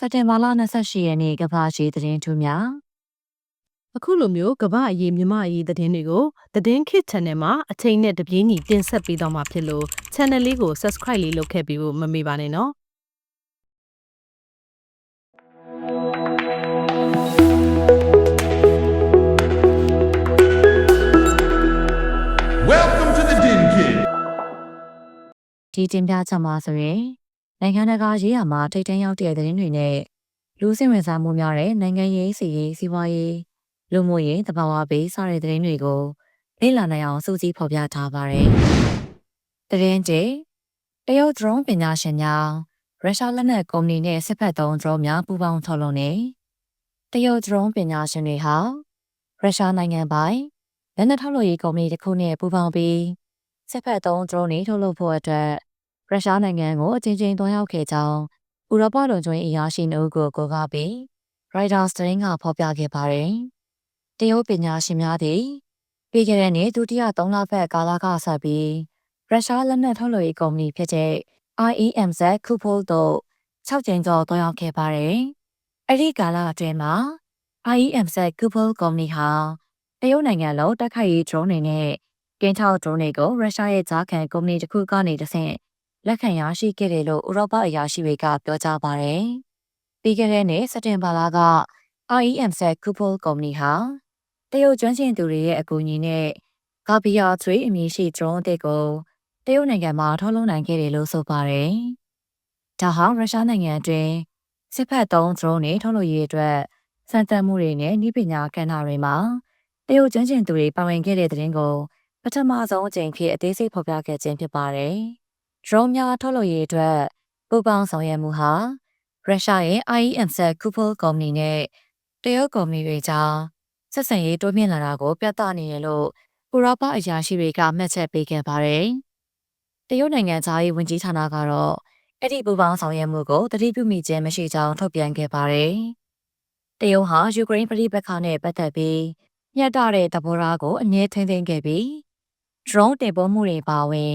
စက်တင်ဘာလ28ရက်နေ့ကမ္ဘာရှိသတင်းထူးများအခုလိုမျိုးကမ္ဘာအရေးမြမအရေးသတင်းတွေကိုသတင်းခစ် channel မှာအချိန်နဲ့တပြေးညီတင်ဆက်ပေးတော့မှာဖြစ်လို့ channel လေးကို subscribe လေးလုပ်ခဲ့ပြီးဖို့မမေ့ပါနဲ့နော် Welcome to the Din Kid. ဒီတင်ပြချက်မှာဆိုရင် နိုင်ငံတကာရေးရာမှာထိတ်တန့်ရောက်တဲ့သတင်းတွေနဲ့လူစင်ဝင်စားမှုများတဲ့နိုင်ငံရေးစီရေးစီးပွားရေးလူမှုရေးတဘာဝဘေးစတဲ့သတင်းတွေကိုလေ့လာနိုင်အောင်စူးစီးဖော်ပြထားပါတယ်။သတင်းတွေတရုတ် drone ပညာရှင်များရုရှားလက်နက်ကုမ္ပဏီနဲ့စစ်ဖက်သုံး drone များပူးပေါင်းထုတ်လုပ်နေတရုတ် drone ပညာရှင်တွေဟာရုရှားနိုင်ငံပိုင်လက်နက်ထုတ်လုပ်ရေးကုမ္ပဏီတစ်ခုနဲ့ပူးပေါင်းပြီးစစ်ဖက်သုံး drone တွေထုတ်လုပ်ဖို့အတွက် ရုရှားနိုင်ငံကိုအချင်းချင်းတွားရောက်ခဲ့ကြောင်းဥရောပလုံခြုံရေးအရာရှိနှုတ်ကိုကိုကားပြီး Reuters သတင်းကဖော်ပြခဲ့ပါတယ်။တရုတ်ပညာရှင်များသည်ပြီးခဲ့တဲ့နှစ်ဒုတိယ3လပတ်ကာလကစပြီးရုရှားလက်နက်ထုတ်လုပ်ရေးကုမ္ပဏီဖြစ်တဲ့ IEMZ Kupol တို့6ကြိမ်ကျော်တွားရောက်ခဲ့ပါတယ်။အဲ့ဒီကာလအတွင်းမှာ IEMZ Kupol ကုမ္ပဏီဟာတရုတ်နိုင်ငံလုံးတက်ခိုက်ရေး drone တွေနဲ့ကင်းထောက် drone တွေကိုရုရှားရဲ့ဂျာခံကုမ္ပဏီတစ်ခုကနေတဆင့် လက်ခံရရှိခဲ့တယ်လို့ဥရောပအရာရှိတွေကပြောကြားပါတယ်။ပြီးခဲ့တဲ့နှစ်စက်တင်ဘာလက IEMZ Kupol ကုမ္ပဏီဟာတရုတ်ကျွမ်းကျင်သူတွေရဲ့အကူအညီနဲ့ Gabia 3အမည်ရှိ drone အသစ်ကိုတရုတ်နိုင်ငံမှာထုတ်လုပ်နိုင်ခဲ့တယ်လို့ဆိုပါတယ်။ဒါဟာရုရှားနိုင်ငံအတွင်းစစ်ဖက်သုံး drone တွေထုတ်လုပ်ရေးအတွက်စံတန်မှုတွေနဲ့ဤပညာကဏ္ဍတွေမှာတရုတ်ကျွမ်းကျင်သူတွေပါဝင်ခဲ့တဲ့တဲ့ရင်ကိုပထမဆုံးအကြိမ်ဖြစ်အသေးစိတ်ဖော်ပြခဲ့ခြင်းဖြစ်ပါတယ်။ drone များထုတ်လုပ်ရေးအတွက်ပူးပေါင်းဆောင်ရွက်မှုဟာရုရှားရဲ့ IEMZ Kupol ကုမ္ပဏီနဲ့တရုတ်ကုမ္ပဏီတွေကြားဆက်ဆံရေးတိုးမြင့်လာတာကို ပြသနေတယ်လို့ဥရောပအရာရှိတွေကမှတ်ချက်ပေးခဲ့ပါတယ်။တရုတ်နိုင်ငံသားရေးဝန်ကြီးဌာနကတော့အဲ့ဒီပူပေါင်းဆောင်ရွက်မှုကိုတတိပြုမိခြင်းမရှိကြောင်းထုတ်ပြန်ခဲ့ပါတယ်။တရုတ်ဟာယူကရိန်းပြည်ပခါနဲ့ပတ်သက်ပြီးညှက်တတဲ့သဘောထားကိုအငြင်းထိန်းသိမ်းခဲ့ပြီး drone တင်ပို့မှုတွေပါဝင်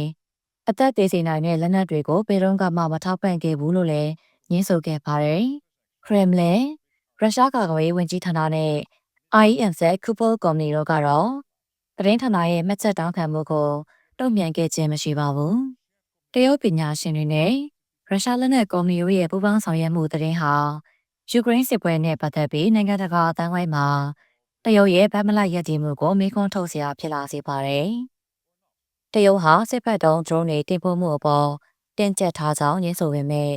အသက်သေးစေနိုင်တဲ့လက်နက်တွေကိုပေရုံးကမှမထောက်ပံ့ခဲ့ဘူးလို့လည်းညင်းဆိုခဲ့ပါတယ်။ Kremlin ရုရှားကာကွယ်ရေးဝန်ကြီးဌာနနဲ့ IEMZ Kupol ကုမ္ပဏီတို့ကတော့သတင်းဌာနရဲ့မှတ်ချက်တောင်းခံမှုကိုတုံ့ပြန်ခဲ့ခြင်းမရှိပါဘူး။တရုတ်ပညာရှင်တွေနဲ့ရုရှားလက်နက်ကုမ္ပဏီတို့ရဲ့ပူးပေါင်းဆောင်ရွက်မှုသတင်းဟာယူကရိန်းစစ်ပွဲနဲ့ပတ်သက်ပြီးနိုင်ငံတကာအသံဝိုင်းမှာတရုတ်ရဲ့ဗတ်မလိုက်ရည်တည်မှုကိုမေးခွန်းထုတ်စရာဖြစ်လာစေပါတယ်။ တရုတ်ဟာစစ်ဖက်တုံး drone တွေတင်ပို့မှုအပေါ်တင်ကျက်ထားကြောင်းညင်းဆိုပေမဲ့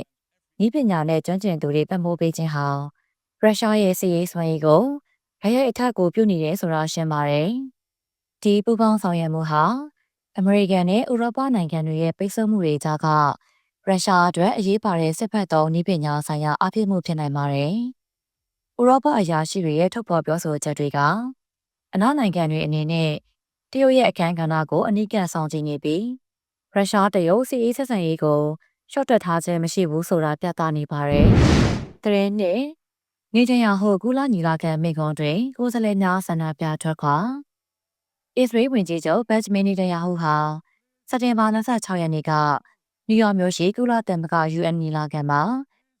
ဤပညာနဲ့ကျွမ်းကျင်သူတွေပတ်မိုးပေးခြင်းဟာရုရှားရဲ့စစ်ရေးစွမ်းရည်ကိုခရိုက်အထက်ကိုပြုနေတယ်ဆိုတာရှင်းပါတယ်။ဒီပူပေါင်းဆောင်ရွက်မှုဟာအမေရိကန်နဲ့ဥရောပနိုင်ငံတွေရဲ့ပိတ်ဆို့မှုတွေကြားကရုရှားအတွက်အရေးပါတဲ့စစ်ဖက်သုံးနည်းပညာဆိုင်ရာအဖြစ်မှုဖြစ်နိုင်ပါတယ်။ဥရောပအရာရှိတွေရဲ့ထုတ်ဖော်ပြောဆိုချက်တွေက အနောက်နိုင်ငံတွေအနေနဲ့ တရုတ်ရဲ့အခမ်းကဏ္ဍကိုအနိကန့်ဆောင်ကြည့်နေပြီးရုရှားတရုတ်စီအေးဆက်ဆံရေးကိုရှော့တက်ထားခြင်းမရှိဘူးဆိုတာပြသနေပါတယ်။တရင်နဲ့နေကြရဟိုကူလာညီလာခံမိကွန်တွင်ကိုယ်စားလှယ်များဆန္ဒပြထွက်ခွာအစ္စရေးဝန်ကြီးချုပ်ဘက်ဂျမင်နီတယာဟူဟာစက်တင်ဘာ26ရက်နေ့ကနယူးယောက်မြို့ရှိကုလသမဂ္ဂ UN ညီလာခံမှာ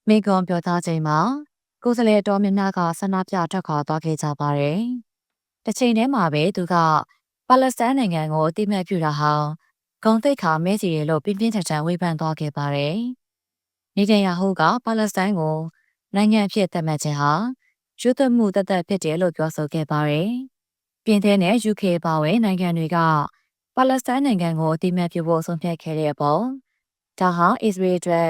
မိကွန်ပြောသားချိန်မှာကိုယ်စားလှယ်တော်များများကဆန္ဒပြထွက်ခွာသွားခဲ့ကြပါတယ်။တစ်ချိန်တည်းမှာပဲသူက ပါလက်စတိုင်းနိုင်ငံကိုအတိမတ်ပြုတာဟာဂုံသိက္ခာမဲစီရလို့ပြင်းပြင်းထန်ထန်ဝေဖန်သွားခဲ့ပါတယ်။နေတန်ယာဟုကပါလက်စတိုင်းကိုနိုင်ငံအဖြစ်သတ်မှတ်ခြင်းဟာရွတ်သက်မှုတသက်ဖြစ်တယ်လို့ပြောဆိုခဲ့ပါတယ်။ပြင်သစ်နဲ့ UK ပါဝင်နိုင်ငံတွေကပါလက်စတိုင်းနိုင်ငံကိုအတိမတ်ပြုဖို့ဆုံးဖြတ်ခဲ့တဲ့အပေါ်ဒါဟာအစ္စရေးအတွက်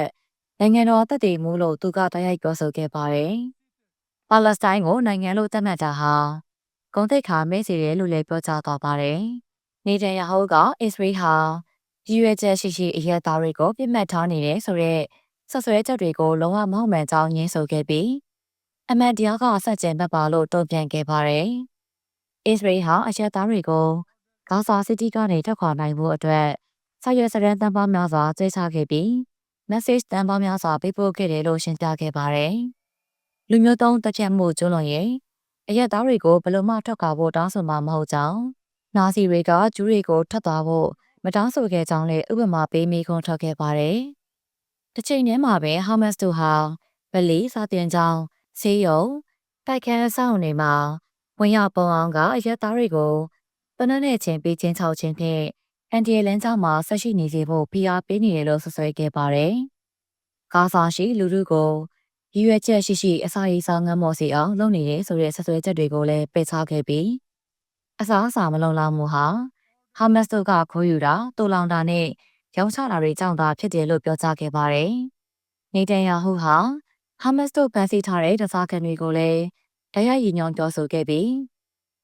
နိုင်ငံတော်တည်တည်မှုလို့သူကတိုက်ရိုက်ပြောဆိုခဲ့ပါတယ်။ပါလက်စတိုင်းကိုနိုင်ငံလို့သတ်မှတ်တာဟာ ဂုံတိတ်ခါမဲစီတယ်လို့လည်းပြောကြားသွားပါတယ်။နေတန်ယာဟုကအစ္စရေးဟာရည်ရွယ်ချက်ရှိရှိအရက်သားတွေကိုပြစ်မှတ်ထားနေတယ်ဆိုတော့ဆက်ဆွဲချက်တွေကိုလုံးဝမဟုတ်မှန်ကြောင်းညင်းဆိုခဲ့ပြီးအမတ်တရားကဆက်ကျင်ဘက်ပါလို့တုံ့ပြန်ခဲ့ပါတယ်။အစ္စရေးဟာအရက်သားတွေကိုဂါဇာစစ်တီကနေထွက်ခွာနိုင်ဖို့အတွက်ဆက်ရွက်စရန်တန်ပေါင်းများစွာကျဲချခဲ့ပြီး message တန်ပေါင်းများစွာပေးပို့ခဲ့တယ်လို့ရှင်းပြခဲ့ပါတယ်။လူမျိုးတုံးတက်ဖြတ်မှုကျွလွန်ရင် အရက်သားတွေကိုဘယ်လိုမှထွက်ခွာဖို့တောင်းဆိုမှာမဟုတ်ကြောင်းနာဇီတွေကဂျူးတွေကိုထွက်သွားဖို့မတောင်းဆိုခဲ့ကြောင်းလည်းဥပမာပေးမိခွန်းထွက်ခဲ့ပါတယ်။တစ်ချိန်တည်းမှာပဲဟာမတ်စ်တို့ဟာဗလီစာတင်ကျောင်းဆေးရုံတိုက်ခန်းအဆောက်အုံတွေမှာဝင်ရောက်ပုံအောင်ကအရက်သားတွေကိုတနက်နေ့ချင်းပေးချင်းချောက်ချင်းဖြင့်အန်တီယလန်ကျောင်းမှာဆက်ရှိနေစေဖို့ဖိအားပေးနေတယ်လို့ဆွဆွဲခဲ့ပါတယ်။ကားစာရှိလူလူကို ရည်ရွယ်ချက်ရှိရှိအစာရေးစားငတ်မော်စီအောင်လုပ်နေတယ်ဆိုတဲ့ဆက်ဆွဲချက်တွေကိုလည်းပယ်ချခဲ့ပြီးအစားအစာမလုံလောက်မှုဟာဟာမတ်စ်တို့ကခိုးယူတာတူလောင်တာနဲ့ရောင်းချတာတွေကြောင့်သာဖြစ်တယ်လို့ပြောကြားခဲ့ပါတယ်။နေတန်ယာဟုဟာဟာမတ်စ်တို့ဖန်ဆီးထားတဲ့တစားခံတွေကိုလည်းတရားရည်ညွှန်းပြောဆိုခဲ့ပြီး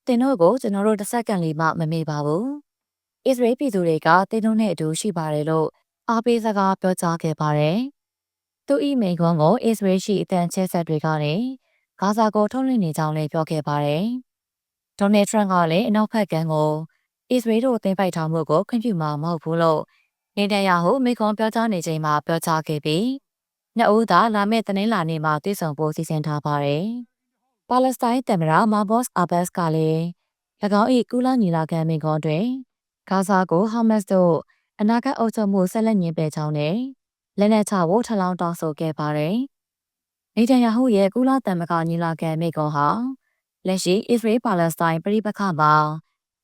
တင်တို့ကိုကျွန်တော်တို့တစ်စက္ကန့်လေးမှမမေ့ပါဘူး။အစ္စရေးပြည်သူတွေကတင်တို့နဲ့အတူရှိပါတယ်လို့အားပေးစကားပြောကြားခဲ့ပါတယ်။ သူဤမိန်ကွန်းကိုအစ္စရေးရှိအတန်ချဲဆက်တွေကနေဂါဇာကိုထုတ်လွှင့်နေကြောင်းလည်းပြောခဲ့ပါတယ်။ဒေါ်နယ်ထရန့်ကလည်းအနောက်ဘက်ကမ်းကိုအစ္စရေးတို့တင်ပိုက်ထားမှုကိုခွင့်ပြုမှာမဟုတ်ဘူးလို့နေတန်ယာဟုမိကွန်ပြောကြားနေချိန်မှာပြောကြားခဲ့ပြီးနှစ်ဦးသာလာမယ့်တနင်္လာနေ့မှာတွေ့ဆုံဖို့စီစဉ်ထားပါတယ်။ပါလက်စတိုင်းသမ္မတမာဘော့စ်အာဘတ်စ်ကလည်း၎င်း၏ကုလညီလာခံမိကွန်တွင်ဂါဇာကိုဟာမတ်စ်တို့အနာဂတ်အုပ်ချုပ်မှုဆက်လက်ညှင်းပယ်ကြောင်းနဲ့ လက်နက်ချဖို့ထလောင်းတောင်းဆိုခဲ့ပါတယ်။နေတန်ယာဟုရဲ့ကုလသမဂ္ဂညီလာခံမိကွန်ဟာလက်ရှိအစ္စရေးပါလက်စတိုင်းပြည်ပခါမှာ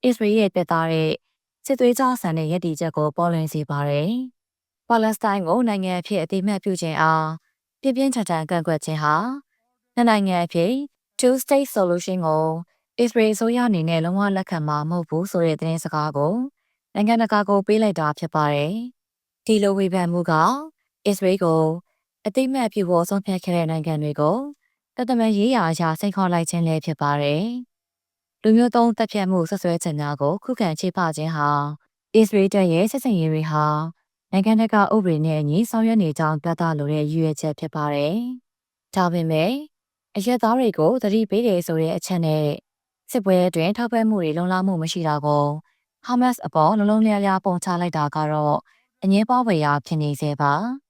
အစ္စရေးရဲ့ပြသတဲ့စစ်သွေးကြဆန်တဲ့ရည်တည်ချက်ကိုပေါ်လွင်စေပါတယ်။ပါလက်စတိုင်းကိုနိုင်ငံအဖြစ်အတိအမှတ်ပြုခြင်းအားပြင်းပြင်းထန်ထန်ကန့်ကွက်ခြင်းဟာနှစ်နိုင်ငံအဖြစ် two state solution ကိုအစ္စရေးအစိုးရအနေနဲ့လုံးဝလက်ခံမှာမဟုတ်ဘူးဆိုတဲ့သတင်းစကားကိုနိုင်ငံတကာကိုပေးလိုက်တာဖြစ်ပါတယ်။ဒီလိုဝေဖန်မှုက အစ္စရေးကိုအတိအမှတ်ပြုဖို့ဆုံးဖြတ်ခဲ့တဲ့နိုင်ငံတွေကိုတသမန်ရေးရာအရာစိတ်ခေါ်လိုက်ခြင်းလည်းဖြစ်ပါတယ်။လူမျိုးတုံးတပ်ဖြတ်မှုဆွဆွဲချက်များကိုခုခံချိပခြင်းဟာအစ္စရေးတပ်ရဲ့စစ်စင်ရေးတွေဟာနိုင်ငံတကာဥပဒေနဲ့အညီဆောင်ရွက်နေကြောင်းပြသလိုတဲ့ရည်ရွယ်ချက်ဖြစ်ပါတယ်။ဒါပေမဲ့အရက်သားတွေကိုသတိပေးတယ်ဆိုတဲ့အချက်နဲ့စစ်ပွဲအတွင်းထောက်ပံ့မှုတွေလုံလောက်မှုမရှိတာကိုဟာမတ်စ်အပေါ်လုံးလုံးလျားလျားပုံချလိုက်တာကတော့အငင်းပွားဝေရာဖြစ်နေစေပါ။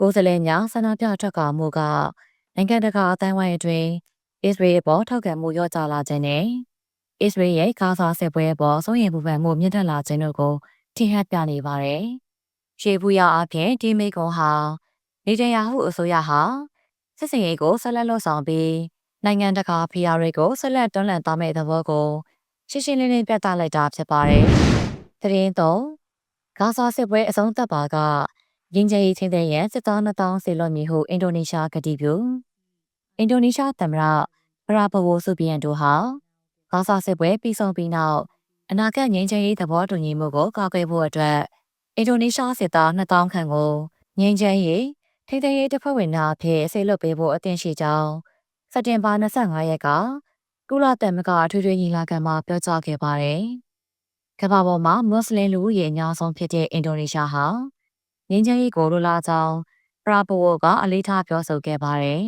ကိုယ်စလဲညာဆန္ဒပြထွက်ကမှုကနိုင်ငံတကာအတိုင်းဝိုင်းအတွင်းအစ္စရေးပေါ်ထောက်ခံမှုရော့ကျလာခြင်းနဲ့အစ္စရေးရဲ့ကာဆာစစ်ပွဲပေါ်စိုးရိမ်ပူပန်မှုမြင့်တက်လာခြင်းတို့ကိုထိဟပ်ပြနေပါတယ်။ရှေးဘူးရအဖြစ်ဒီမိကွန်ဟာနေတရာဟုအစိုးရဟာစစ်စင်ရေးကိုဆက်လက်လှုပ်ဆောင်ပြီးနိုင်ငံတကာဖိအားတွေကိုဆက်လက်တွန်းလှန်သွားမယ့်သဘောကိုရှင်းရှင်းလင်းလင်းပြသလိုက်တာဖြစ်ပါတယ်။သတင်းတော့ဂါဇာစစ်ပွဲအဆုံးသတ်ပါက ရင်းချရေးချင်းတဲ့ရန်စစ်သား2000ဆေလွန်မီဟုအင်ဒိုနီးရှားကတိပြုအင်ဒိုနီးရှားသမ္မတပရာဘဝိုဆူဘီယန်တို့ဟာဂါဇာစစ်ပွဲပြီးဆုံးပြီးနောက်အနာဂတ်ငြိမ်းချမ်းရေးသဘောတူညီမှုကိုကာကွယ်ဖို့အတွက်အင်ဒိုနီးရှားစစ်သား2000ခန့်ကိုငြိမ်းချမ်းရေးထိန်းသိမ်းရေးတပ်ဖွဲ့ဝင်များအဖြစ်ဆေလွတ်ပေးဖို့အသင့်ရှိကြောင်းစက်တင်ဘာ25ရက်ကကုလသမဂ္ဂအထွေထွေညီလာခံမှာပြောကြားခဲ့ပါတယ်။ကမ္ဘာပေါ်မှာမွတ်စလင်လူဦးရေအများဆုံးဖြစ်တဲ့အင်ဒိုနီးရှားဟာ ငြိမ်းချမ်းရေးကိုလိုလားကြောင်းပရာဘိုကအလေးထားပြောဆိုခဲ့ပါတယ်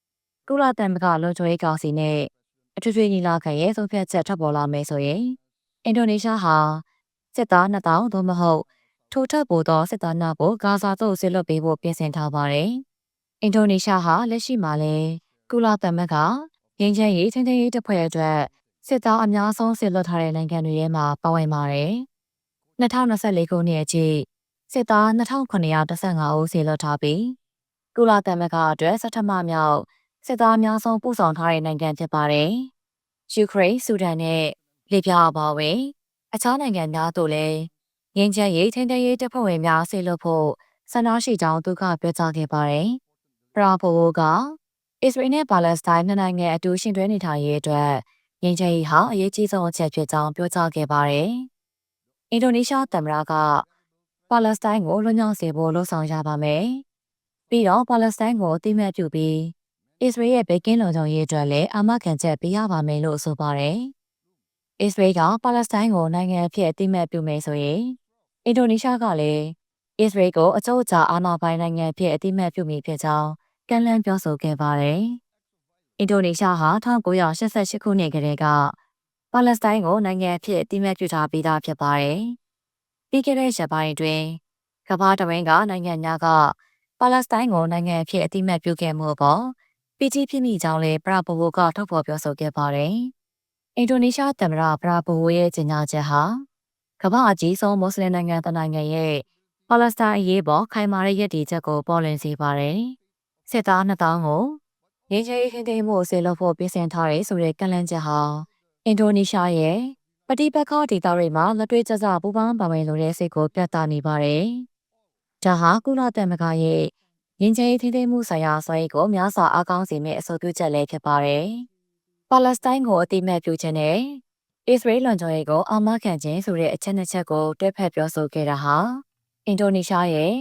။ကုလသမဂ္ဂလုံခြုံရေးကောင်စီနဲ့အထွေထွေညီလာခံရဲ့ဆုံးဖြတ်ချက်ထွက်ပေါ်လာမယ်ဆိုရင်အင်ဒိုနီးရှားဟာစစ်သား2000သို့မဟုတ်ထိုထပ်ပိုသောစစ်သားများကိုဂါဇာသို့ဆစ်လွတ်ပေးဖို့ပြင်ဆင်ထားပါတယ်။အင်ဒိုနီးရှားဟာလက်ရှိမှာလည်းကုလသမဂ္ဂငင်းချမ်းရေးချင်းချင်းရေးတပ်ဖွဲ့အတွက်စစ်သားအများဆုံးဆစ်လွတ်ထားတဲ့နိုင်ငံတွေထဲမှာပါဝင်ပါတယ်။2024ခုနှစ်အထိ စစ်သား2915ဦးဆစ်လွတ်ထားပြီးကုလသမဂ္ဂအတွက်စထမမြောက်စစ်သားအများဆုံးပို့ဆောင်ထားတဲ့နိုင်ငံဖြစ်ပါတယ်။ယူကရိန်း၊ဆူဒန်နဲ့လီဗျာအပါအဝင်အခြားနိုင်ငံများတို့လည်းငင်းချမ်းရေးထင်းထရေးတပ်ဖွဲ့ဝင်များဆေလွတ်ဖို့ဆန္ဒရှိကြောင်းသူကပြောကြားခဲ့ပါတယ်။ပရာဖိုကအစ္စရေးနဲ့ပါလက်စတိုင်းနှစ်နိုင်ငံအတူရှင်တွဲနေထိုင်ရေးအတွက်ငင်းချမ်းရေးဟာအရေးကြီးဆုံးအချက်ဖြစ်ကြောင်းပြောကြားခဲ့ပါတယ်။အင်ဒိုနီးရှားသမ္မတက ပါလက်စတိုင်းကိုလွှမ်းမြောက်စေဖို့လှုံ့ဆော်ရပါမယ်။ပြီးတော့ပါလက်စတိုင်းကိုအတိမတ်ပြုပြီးအစ္စရေးရဲ့ဘေကင်းလုံခြုံရေးအတွက်လည်းအာမခံချက်ပေးရပါမယ်လို့ဆိုပါတယ်။အစ္စရေးကပါလက်စတိုင်းကိုနိုင်ငံအဖြစ်အတိမတ်ပြုမယ်ဆိုရင်အင်ဒိုနီးရှားကလည်းအစ္စရေးကိုအကျိုးအချာအာဏာပိုင်နိုင်ငံဖြစ်အတိမတ်ပြုမိဖြစ်ကြောင်းကန့်လန့်ပြောဆိုခဲ့ပါတယ်။အင်ဒိုနီးရှားဟာ1988ခုနှစ်ကတည်းကပါလက်စတိုင်းကိုနိုင်ငံအဖြစ်အတိမတ်ပြုထားပြီးသားဖြစ်ပါတယ်။ ပြီးခဲ့တဲ့ရက်ပိုင်းအတွင်းကမ္ဘာတဝင်းကနိုင်ငံများကပါလက်စတိုင်းကိုနိုင်ငံအဖြစ်အတိမတ်ပြုခဲ့မှုပေါ်ပီတီဖြစ်မိကြောင်းလည်းပရာဘိုဝိုကထုတ်ဖော်ပြောဆိုခဲ့ပါတယ်။အင်ဒိုနီးရှားသမ္မတပရာဘိုဝိုရဲ့ကြေညာချက်ဟာကမ္ဘာအကြီးဆုံးမွတ်စလင်နိုင်ငံတနိုင်ငံရဲ့ပါလက်စတိုင်းအရေးပေါ်ခိုင်မာတဲ့ရည်တည်ချက်ကိုပေါ်လွင်စေပါတယ်။စစ်သား2000ကိုငင်းချေးခင်းသိမ်းမှုဆေလို့ဖို့ပြင်ဆင်ထားတဲ့ဆိုတဲ့ကန့်လန့်ချက်ဟာအင်ဒိုနီးရှားရဲ့ ပတိပက္ခဒေသတွေမှာလက်တွေ့ကျကျပူးပေါင်းပါဝင်လိုတဲ့စိတ်ကိုပြသနေပါတယ်။ဒါဟာကုလသမဂ္ဂရဲ့ငင်းချေးထိသိမ်းမှုဆိုင်ရာဆွဲကိုများစွာအားကောင်းစေမယ့်အဆိုပြုချက်လည်းဖြစ်ပါတယ်။ပါလက်စတိုင်းကိုအတိမတ်ပြုခြင်းနဲ့အစ္စရေးလွန်ကျော်ရေးကိုအာမခံခြင်းဆိုတဲ့အချက်နှစ်ချက်ကိုတွဲဖက်ပြောဆိုခဲ့တာဟာအင်ဒိုနီးရှားရဲ့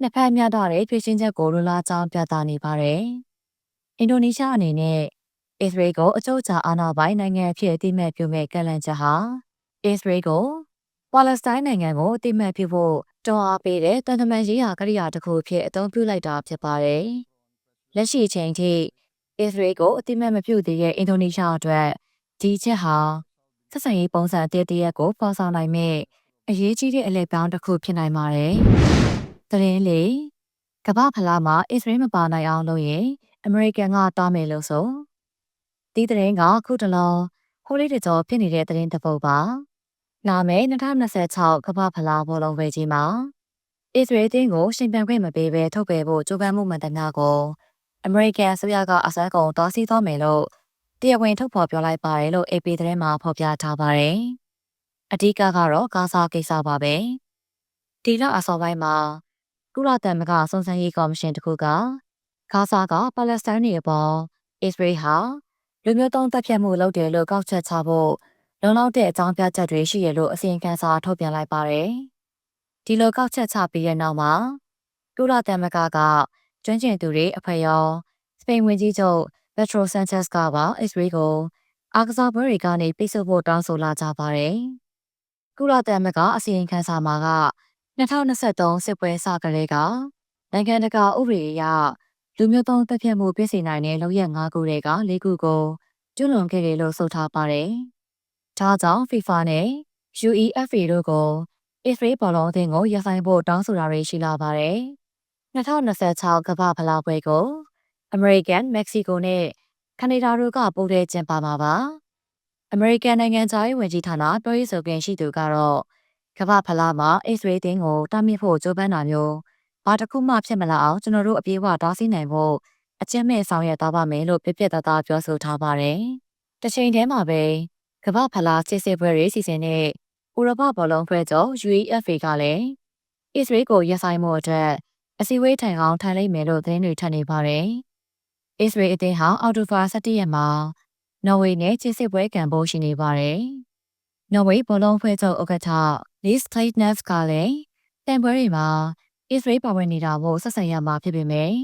နှစ်ဖက်မျှတတဲ့ပြည်ရှင်းချက်ကိုလူလာကြောင်းပြသနေပါတယ်။အင်ဒိုနီးရှားအနေနဲ့ အစ္စရေးကိုအချုပ်အခြာအာဏာပိုင်နိုင်ငံအဖြစ်အတိမတ်ပြုမဲ့ကန့်လန့်ချက်ဟာအစ္စရေးကိုပါလက်စတိုင်းနိုင်ငံကိုအတိမတ်ပြုဖို့တွန်းအားပေးတဲ့တန်တမန်ရေးရာကရိယာတစ်ခုအဖြစ်အသုံးပြုလိုက်တာဖြစ်ပါတယ်။လက်ရှိအချိန်ထိအစ္စရေးကိုအတိမတ်မပြုသေးတဲ့အင်ဒိုနီးရှားအတွက်ဒီချက်ဟာဆက်ဆံရေးပုံစံအသစ်တရက်ကိုပေါ်ဆောင်နိုင်မဲ့အရေးကြီးတဲ့အလဲပြောင်းတစ်ခုဖြစ်နိုင်ပါတယ်။သတင်းလေးကမ္ဘာဖလားမှာအစ္စရေးမပါနိုင်အောင်လုပ်ရင်အမေရိကန်ကတားမယ်လို့ဆို ဒီသတင်းကခုတလောဟိုလေးတကြောဖြစ်နေတဲ့သတင်းတစ်ပုဒ်ပါ။လာမယ့်2026ကမ္ဘာဖလားဘောလုံးပွဲကြီးမှာအစ္စရေးတင်းကိုရှင်ပြန်ခွင့်မပေးဘဲထုတ်ပယ်ဖို့ကြိုးပမ်းမှုမှန်သမျှကိုအမေရိကန်အစိုးရကအစမ်းကုန်တောင်းဆီသွားမယ်လို့တရားဝင်ထုတ်ဖော်ပြောလိုက်ပါတယ်လို့ AP သတင်းမှာဖော်ပြထားပါတယ်။အဓိကကတော့ကာဆာကိစ္စပါပဲ။ဒီလအစောပိုင်းမှာကုလသမဂ္ဂစုံစမ်းရေးကော်မရှင်တစ်ခုကဂါဇာကပါလက်စတိုင်းတွေအပေါ်အစ္စရေးဟာ လူမျိုးတုံးတပ်ဖြတ်မှုလုပ်တယ်လို့ကောက်ချက်ချဖို့လုံလောက်တဲ့အကြောင်းပြချက်တွေရှိရလို့အစီရင်ခံစာထုတ်ပြန်လိုက်ပါတယ်။ဒီလိုကောက်ချက်ချပြီးတဲ့နောက်မှာကုလသမဂ္ဂကကျွမ်းကျင်သူတွေအဖွဲ့ရောစပိန်ဝန်ကြီးချုပ်ပက်ထရိုဆန်ချက်စ်ကပါအစ္စရေးကိုအာကစားပွဲတွေကနေပိတ်ဆို့ဖို့တောင်းဆိုလာကြပါတယ်။ကုလသမဂ္ဂအစီရင်ခံစာမှာက2023စစ်ပွဲစကလေးကနိုင်ငံတကာဥပဒေအရ လူမျိုးတုံးတပ်ဖြတ်မှုပြည့်စုံနိုင်တဲ့လောက်ရ၅ခုတွေက၄ခုကိုကျွလွန်ခဲ့တယ်လို့ဆိုထားပါတယ်။ဒါကြောင့် FIFA နဲ့ UEFA တို့ကိုအစ္စရေးဘောလုံးအသင်းကိုရပ်ဆိုင်ဖို့တောင်းဆိုတာတွေရှိလာပါတယ်။2026ကမ္ဘာဖလားပွဲကိုအမေရိကန်၊မက္ကဆီကိုနဲ့ကနေဒါတို့ကပို့တဲ့ကျင်းပမှာပါ။အမေရိကန်နိုင်ငံသားရေးဝန်ကြီးဌာနပြောရေးဆိုခွင့်ရှိသူကတော့ကမ္ဘာဖလားမှာအစ္စရေးတင်းကိုတားမြစ်ဖို့ကြိုးပမ်းတာမျိုး ဘာတစ်ခုမှဖြစ်မလာအောင်ကျွန်တော်တို့အပြေးအဝတားဆီးနိုင်ဖို့အကျဉ်းမဲ့ဆောင်ရွက်သွားပါမယ်လို့ပြပြတသားပြောဆိုထားပါတယ်။တစ်ချိန်တည်းမှာပဲကမ္ဘာဖလားစစ်စစ်ပွဲတွေစီစဉ်တဲ့ဥရောပဘောလုံးဖွဲ့ချုပ် UEFA ကလည်းအစ္စရေးကိုရပ်ဆိုင်မှုအတွက်အစည်းအဝေးထိုင်အောင်ထိုင်လိုက်မယ်လို့သတင်းတွေထွက်နေပါတယ်။အစ္စရေးအသင်းဟာအော်တိုဖာ17ရက်မှာနော်ဝေနဲ့ချစ်စစ်ပွဲကံဖို့ရှိနေပါတယ်။နော်ဝေဘောလုံးဖွဲ့ချုပ်ဥက္ကဋ္ဌ Liz Kleitnef ကလည်းတန်ပွဲတွေမှာ အစ္စရေးပါဝင်နေတာမို့ဆက်ဆံရမှာဖြစ်ပေမယ့်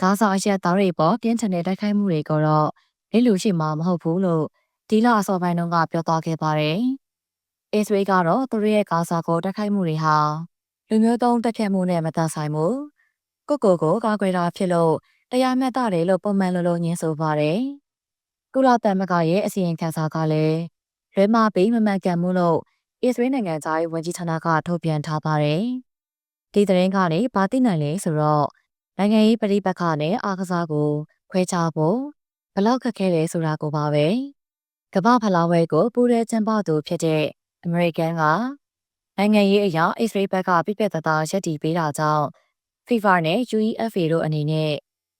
ဂါဇာအရက်သားတွေပေါ်ပြင်းထန်တဲ့တိုက်ခိုက်မှုတွေကတော့လိလူရှိမှာမဟုတ်ဘူးလို့ဒီလအစောပိုင်းတုန်းကပြောသွားခဲ့ပါတယ်။အစ္စရေးကတော့သူတို့ရဲ့ဂါဇာကိုတိုက်ခိုက်မှုတွေဟာလူမျိုးတုံးတက်ဖြတ်မှုနဲ့မသက်ဆိုင်ဘူး။ကိုကိုကိုကာကွယ်တာဖြစ်လို့တရားမျှတတယ်လို့ပုံမှန်လိုလိုညင်းဆိုပါတယ်။ကုလသမဂ္ဂရဲ့အစီရင်ခံစာကလည်းလွဲမှားပြီးမမှန်ကန်မှုလို့အစ္စရေးနိုင်ငံသားရေးဝန်ကြီးဌာနကထုတ်ပြန်ထားပါတယ်။ ဒီသတင်းကနေဘာသိနိုင်လဲဆိုတော့နိုင်ငံရေးပြည်ပခါနဲ့အားကစားကို ခွဲခြားဖို့ဘလောက်ခက်ခဲလဲဆိုတာကိုပါပဲ။ကမ္ဘာဖလားဝဲကိုပူရဲကျင်းပသူဖြစ်တဲ့အမေရိကန်ကနိုင်ငံရေးအရာအစ္စရေးဘက်ကပြပြတသားရက်တီပေးတာကြောင့် FIFA နဲ့ UEFA တို့အနေနဲ့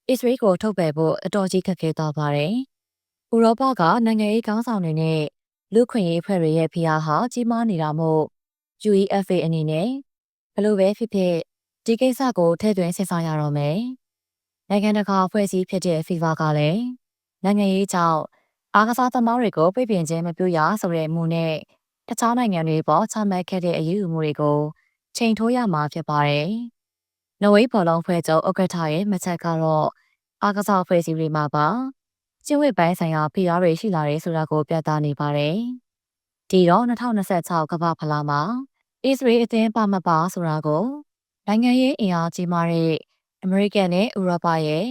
အစ္စရေးကိုထုတ်ပယ်ဖို့အတော်ကြီးခက်ခဲသွားပါတယ်။ဥရောပကနိုင်ငံရေးကောင်းဆောင်တွေနဲ့လူခွင့်ရေးအဖွဲ့တွေရဲ့ဖိအားဟာကြီးမားနေတာမို့ UEFA အနေနဲ့ ဘလို့ပဲဖြစ်ဖြစ်ဒီကိစ္စကိုထည့်သွင်းစဉ်းစားရတော့မယ်။နိုင်ငံတကာအဖွဲ့အစည်းဖြစ်တဲ့ FIFA ကလည်းနိုင်ငံရေးကြောင့်အားကစားသမားတွေကိုပြပင်ခြင်းမပြုရဆိုတဲ့မူနဲ့တခြားနိုင်ငံတွေပေါ်ချမှတ်ခဲ့တဲ့အရေးယူမှုတွေကိုချိန်ထိုးရမှာဖြစ်ပါတယ်။နော်ဝေးဘောလုံးဖွဲ့ချုပ်ဥက္ကဋ္ဌရဲ့မချက်ကတော့အားကစားအဖွဲ့အစည်းတွေမှာပါကျင့်ဝတ်ပိုင်းဆိုင်ရာဖိအားတွေရှိလာတယ်ဆိုတာကိုပြသနေပါတယ်။ဒီတော့2026ကမ္ဘာဖလားမှာ အစ္စရေးအသင်းပါမပါဆိုတာကိုနိုင်ငံရေးအင်အားကြီးမားတဲ့အမေရိကန်နဲ့ဥရောပရဲ့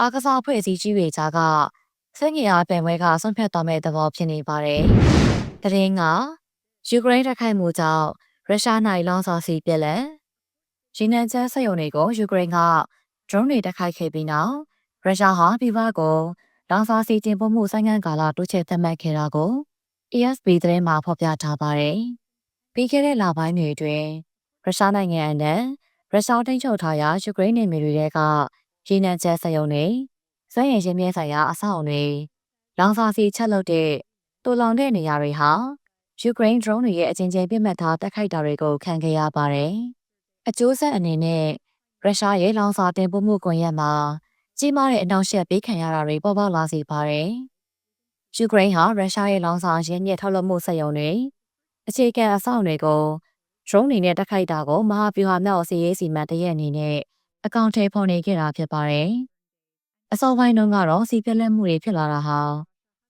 အားကစားအဖွဲ့အစည်းကြီးတွေကြားကစိတ်ငြိမ်အားပင်ဝဲကဆုံးဖြတ်သွားမဲ့သဘောဖြစ်နေပါတယ်။တရင်ကယူကရိန်းတိုက်ခိုက်မှုကြောင့်ရုရှားနိုင်လောင်စာစီပြက်လက်ရေနံချမ်းစက်ရုံတွေကိုယူကရိန်းက drone တွေတိုက်ခိုက်ခဲ့ပြီးနောက်ရုရှားဟာပြည်ပကိုလောင်စာစီတင်ပို့မှုဆိုင်ငံကာလတိုးချဲ့သတ်မှတ်ခဲ့တာကို AFP သတင်းမှာဖော်ပြထားပါတယ်။ ပြီးခဲ့တဲ့လပိုင်းတွေအတွင်းရုရှားနိုင်ငံအနှံ့ရုရှားထိန်းချုပ်ထားရာယူကရိန်းနယ်မြေတွေကရေနံချက်စက်ရုံတွေစွမ်းရည်ရင်းမြစ်ဆိုင်ရာအဆောက်အုံတွေလောင်စာဆီချက်လုပ်တဲ့တူလောင်တဲ့နေရာတွေဟာယူကရိန်း drone တွေရဲ့အချင်းချင်းပြစ်မှတ်ထားတိုက်ခိုက်တာတွေကိုခံခဲ့ရပါတယ်။အကျိုးဆက်အနေနဲ့ရုရှားရဲ့လောင်စာတင်ပို့မှုကွန်ရက်မှာကြီးမားတဲ့အနောက်ရှက်ပေးခံရတာတွေပေါ်ပေါက်လာစေပါတယ်။ယူကရိန်းဟာရုရှားရဲ့လောင်စာရင်းမြစ်ထုတ်လုပ်မှုစက်ရုံတွေ အခြေခံအဆောက်အုံတွေကို drone တွေနဲ့တိုက်ခိုက်တာကိုမဟာဗျူဟာမြောက်စီရေးစီမံတရက်အနေနဲ့အကောင့်ထဲဖော်နေခဲ့တာဖြစ်ပါတယ်။အစောပိုင်းတုန်းကတော့စီပြက်လက်မှုတွေဖြစ်လာတာဟာ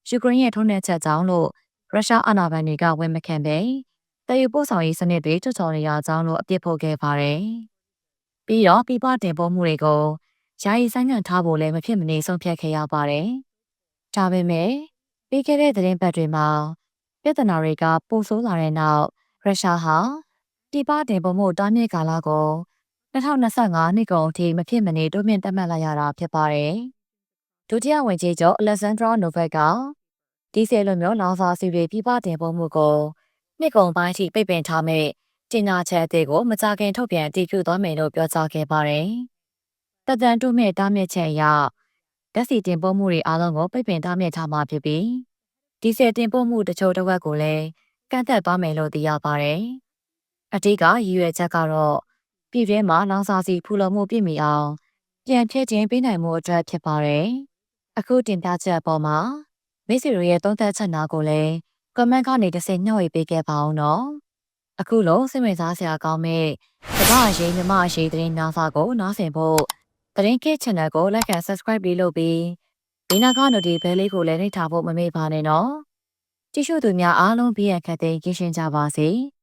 ယူကရိန်းရဲ့ထုံးတဲ့ချက်ကြောင့်လို့ရုရှားအာဏာပိုင်တွေကဝန်မခံပဲတည်ယူပို့ဆောင်ရေးစနစ်တွေတွချော်နေရကြောင်းလို့အပြစ်ဖို့ခဲ့ပါတယ်။ပြီးတော့ပြပတင်ပို့မှုတွေကိုယာယီဆိုင်ငံ့ထားဖို့လည်းမဖြစ်မနေဆုံးဖြတ်ခဲ့ရပါတယ်။ဒါပေမဲ့ပြီးခဲ့တဲ့သတင်းပတ်တွေမှာ ပြဿနာတွေကပိုဆိုးလာတဲ့နောက်ရုရှားဟာတိပတင်ပို့မှုတားမြစ်ကာလကို2025နှစ်ကုန်အထိမဖြစ်မနေတိုးမြင့်တက်မှတ်လိုက်ရတာဖြစ်ပါတယ်။ဒုတိယဝန်ကြီးချုပ်အလက်ဇန်ဒရာနိုဗက်ကဒီဆယ်လိုမျိုးလောင်စာဆီတွေပြပတင်ပို့မှုကိုနှစ်ကုန်ပိုင်းထိပိတ်ပင်ထားမဲ့တင်ညာချက်အသေးကိုမကြခင်ထုတ်ပြန်တည်ပြုသွားမယ်လို့ပြောကြားခဲ့ပါတယ်။တက်တန်တုမဲ့တားမြစ်ချက်အရဓာတ်ဆီတင်ပို့မှုတွေအားလုံးကိုပိတ်ပင်တားမြစ်ထားမှာဖြစ်ပြီး ဒီဆယ်တင်ပို့မှုတချို့တစ်ဝက်ကိုလည်းကန့်သက်သွားမယ်လို့သိရပါတယ်။အတိကရည်ရွယ်ချက်ကတော့ပြည်တွင်းမှာလောင်စာဆီဖူလုံမှုပြည့်မီအောင်ပြန်ဖြည့်ခြင်းပေးနိုင်မှုအတွက်ဖြစ်ပါတယ်။အခုတင်ပြချက်အပေါ်မှာမိတ်ဆွေတို့ရဲ့သုံးသပ်ချက်နာကိုလည်း comment ကနေတစ်စက်ညှော့ရေးပေးခဲ့ပါအောင်နော်။အခုလို့စိတ်ဝင်စားစရာကောင်းမဲ့ကမ္ဘာရေးမြမရေးသတင်းနာစာကိုနားဆင်ဖို့သတင်းကစ် channel ကို like and subscribe ပြီးလုပ်ပြီး ဒီနာက notification လေးကိုလည်းနှိပ်ထားဖို့မမေ့ပါနဲ့နော်။ကြည့်ရှုသူများအားလုံးဘေးရန်ခတ်သိမ်းကင်းရှင်းကြပါစေ။